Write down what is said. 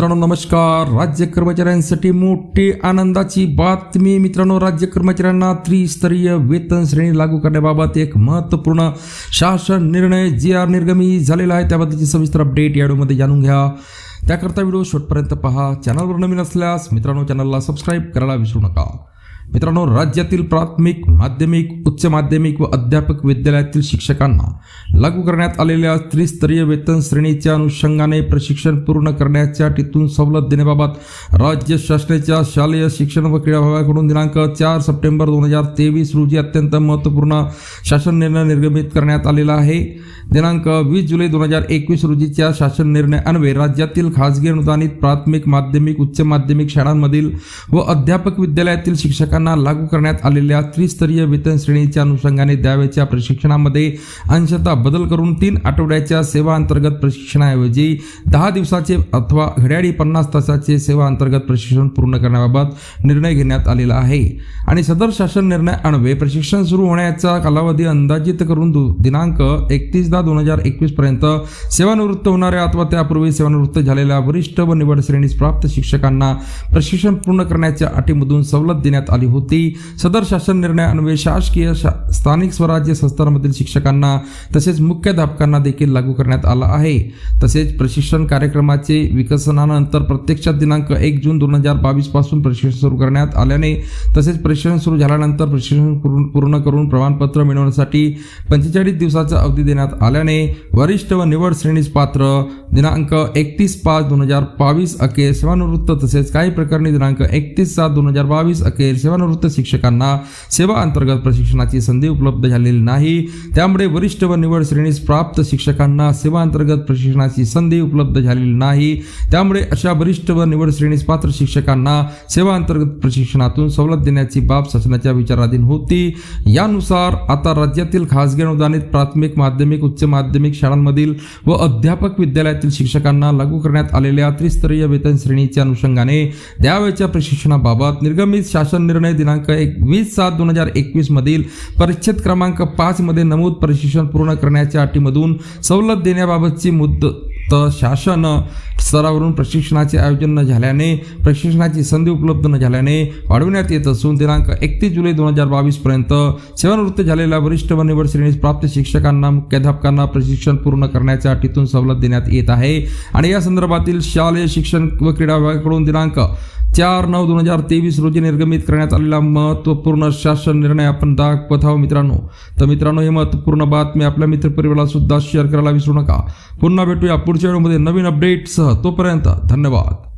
मित्रांनो नमस्कार. राज्य कर्मचाऱ्यांसाठी मोठी आनंदाची बातमी. मित्रांनो राज्य कर्मचाऱ्यांना त्रिस्तरीय वेतन श्रेणी लागू करण्याबाबत एक महत्त्वपूर्ण शासन निर्णय जी आर निर्गमी झालेला आहे. त्याबद्दलची सविस्तर अपडेट या व्हिडिओमध्ये जाणून घ्या. त्याकरता व्हिडिओ शेवटपर्यंत पहा. चॅनलवर नवीन असल्यास मित्रांनो चॅनलला सबस्क्राईब करायला विसरू नका. मित्रांनो राज्यातील प्राथमिक माध्यमिक उच्च माध्यमिक व अध्यापक विद्यालयातील शिक्षकांना लागू करण्यात आलेल्या त्रिस्तरीय वेतन श्रेणीच्या अनुषंगाने प्रशिक्षण पूर्ण करण्याच्या टीतून सवलत देण्याबाबत राज्य शासनाच्या शालेय शिक्षण व क्रीडा विभागाकडून दिनांक चार सप्टेंबर दोन हजार तेवीस रोजी अत्यंत महत्त्वपूर्ण शासन निर्णय निर्गमित करण्यात आलेला आहे. दिनांक वीस जुलै दोन हजार एकवीस रोजीच्या शासन निर्णय अन्वये राज्यातील खासगी अनुदानित प्राथमिक माध्यमिक उच्च माध्यमिक शाळांमधील व अध्यापक विद्यालयातील शिक्षकांना लागू करण्यात आलेल्या त्रिस्तरीय वेतन श्रेणीच्या अनुषंगाने द्यावयाच्या प्रशिक्षणामध्ये अंशतः बदल करून तीन आठवड्याच्या सेवा अंतर्गत प्रशिक्षणाऐवजी दहा दिवसाचे अथवा घड्याळी पन्नास तासाचे सेवा अंतर्गत प्रशिक्षण पूर्ण करण्याबाबत निर्णय घेण्यात आलेला आहे. आणि सदर शासन निर्णय अन्वये प्रशिक्षण सुरू होण्याचा कालावधी अंदाजित करून दिनांक एकतीस दहा दोन हजार एकवीस पर्यंत सेवानिवृत्त होणाऱ्या अथवा त्यापूर्वी सेवानिवृत्त झालेल्या वरिष्ठ व निवड श्रेणीस प्राप्त शिक्षकांना प्रशिक्षण पूर्ण करण्याच्या अटीमधून सवलत देण्यात आली होती. सदर शासन निर्णय अन्वये शासकीय शा- स्थानिक स्वराज्य संस्थांमधील शिक्षकांना तसेच मुख्याध्यापकांना देखील लागू करण्यात आला आहे. तसेच प्रशिक्षण कार्यक्रमाचे विकसनानंतर प्रत्यक्षात दिनांक एक जून दोन हजार बावीसपासून प्रशिक्षण सुरू करण्यात आल्याने तसेच प्रशिक्षण सुरू झाल्यानंतर प्रशिक्षण पूर्ण पूर्ण करून प्रमाणपत्र मिळवण्यासाठी पंचेचाळीस दिवसाचा अवधी देण्यात आल्याने वरिष्ठ व निवड श्रेणीस पात्र दिनांक एकतीस पाच दोन हजार बावीस अखेर सेवानिवृत्त तसेच काही प्रकरणी दिनांक एकतीस सात दोन हजार बावीस अखेर सेवानिवृत्त शिक्षकांना सेवा अंतर्गत प्रशिक्षणाची संधी उपलब्ध झालेली नाही. त्यामुळे वरिष्ठ व निवड श्रेणीस प्राप्त शिक्षकांना सेवा अंतर्गत प्रशिक्षणाची संधी उपलब्ध झालेली नाही. त्यामुळे अशा वरिष्ठ व निवड श्रेणीस पात्र शिक्षकांना सेवा अंतर्गत प्रशिक्षणातून सवलत देण्याची बाब शासनाच्या विचाराधीन होती. यानुसार आता राज्यातील खासगी अनुदानित प्राथमिक माध्यमिक उच्च माध्यमिक शाळांमधील व अध्यापक विद्यालयातील शिक्षकांना लागू करण्यात आलेल्या त्रिस्तरीय वेतन श्रेणीच्या अनुषंगाने द्यावयाच्या प्रशिक्षणाबाबत निर्गमित शासन निर्णय दिनांक एक वीस सात दोन हजार एकवीसमधील परिच्छेद क्रमांक पाच मध्ये नमूद प्रशिक्षण पूर्ण करण्याच्या अटीमधून सवलत देण्याबाबतची मुद्दत शासन स्तरावरून प्रशिक्षणाचे आयोजन न झाल्याने प्रशिक्षणाची संधी उपलब्ध न झाल्याने वाढविण्यात येत असून दिनांक एकतीस जुलै दोन हजार बावीसपर्यंत सेवानिवृत्त झालेल्या वरिष्ठ व निवड श्रेणीस प्राप्त शिक्षकांना मुख्याध्यापकांना प्रशिक्षण पूर्ण करण्याच्या अटीतून सवलत देण्यात येत आहे. आणि या संदर्भातील शालेय शिक्षण व क्रीडा विभागाकडून दिनांक चार नऊ दोन हजार तेवीस रोजी निर्गमित करण्यात आलेला महत्त्वपूर्ण शासन निर्णय आपण दाखवत आहोत मित्रांनो. तर मित्रांनो हे महत्त्वपूर्ण बातमी आपल्या मित्रपरिवाराला सुद्धा शेअर करायला विसरू नका. पुन्हा भेटूया पुढच्या व्हिडिओमध्ये नवीन अपडेटसह तोपर्यंत धन्यवाद.